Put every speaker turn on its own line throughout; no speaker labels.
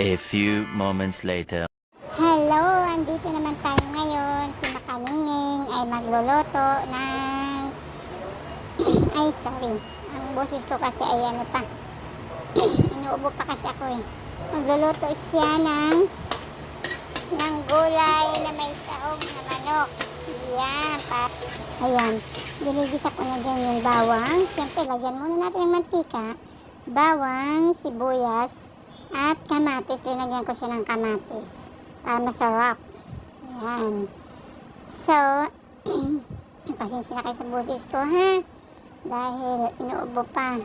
A few moments later.
Hello! Andito naman tayo ngayon. Si Makaningning ay magluluto ng... ay, sorry. Ang boses ko kasi ay ano pa. Inuubo pa kasi ako eh. Magluluto siya ng... ng gulay na may saog na manok. Yan. Pa. Ayan. Ginigisa ko na dyan yung bawang. Siyempre, lagyan muna natin ng mantika. Bawang, sibuyas, at kamatis. Linagyan ko siya ng kamatis para masarap. Yan. So, pasensya na kayo sa boses ko ha. Dahil inuubo pa.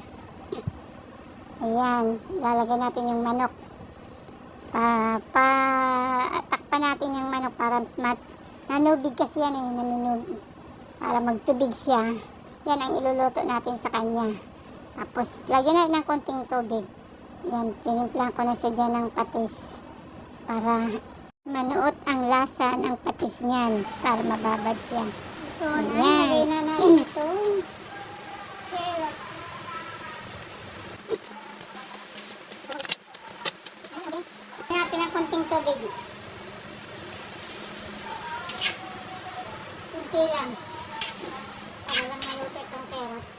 Ayan. Lalagyan natin yung manok. Pa, pa, takpan natin yung manok para mat, nanubig kasi yan eh. Nanunub, para magtubig siya. Yan ang iluluto natin sa kanya. Tapos, lagyan natin ng konting tubig. Yan, tinimplan ko na siya dyan ng patis. Para manuot ang lasa ng patis niyan. Para mababad siya. Ito, Ayan. na natin ito. Carrot. Lagyan natin ng konting tubig. Kunti lang. Para lang maluto itong carrots.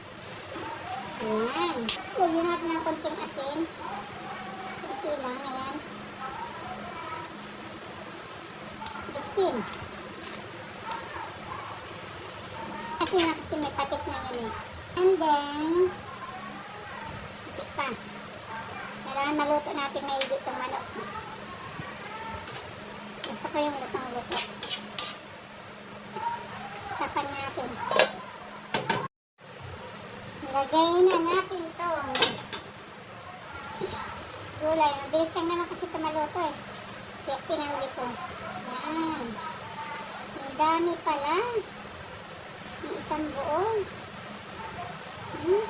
Ayan. Lagyan natin ng konting asin. Kunti lang, ayan. Bitsin. Kasi nga kasi may patis na yun eh. And then, pa. Kailangan maluto natin maigi itong manok. Gusto ko yung lutong-luto. Tapan natin. Lagay na natin. Gulay. Mabilis lang naman kasi ito maluto eh. Kaya pinahuli ko. Yan. Ang dami pala. Yung isang buo. Hmm?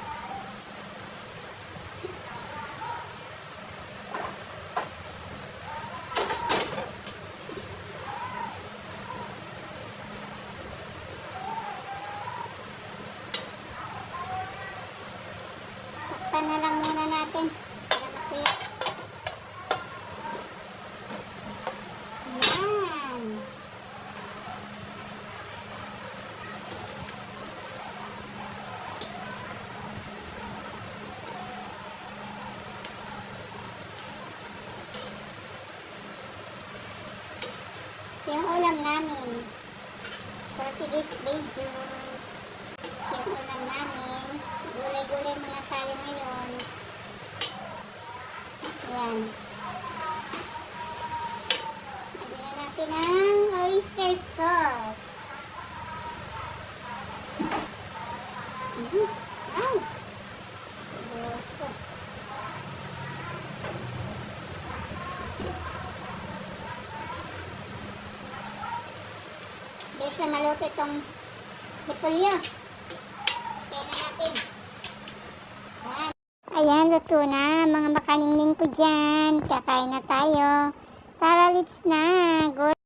Na lang muna natin. Para matuyo. Yan. Ito yung ulam namin. For video. Ito yung ulam namin. Gulay-gulay muna tayo ngayon. Ayan. Lagyan na natin ng oyster sauce. Mhm. Wow! Buhos ko. Bilis na maluto itong repolyo. Kaya na natin. Ayan. Ayan, luto na. Mga makaningning ko dyan. Kakain na tayo. Tara, let's na. Go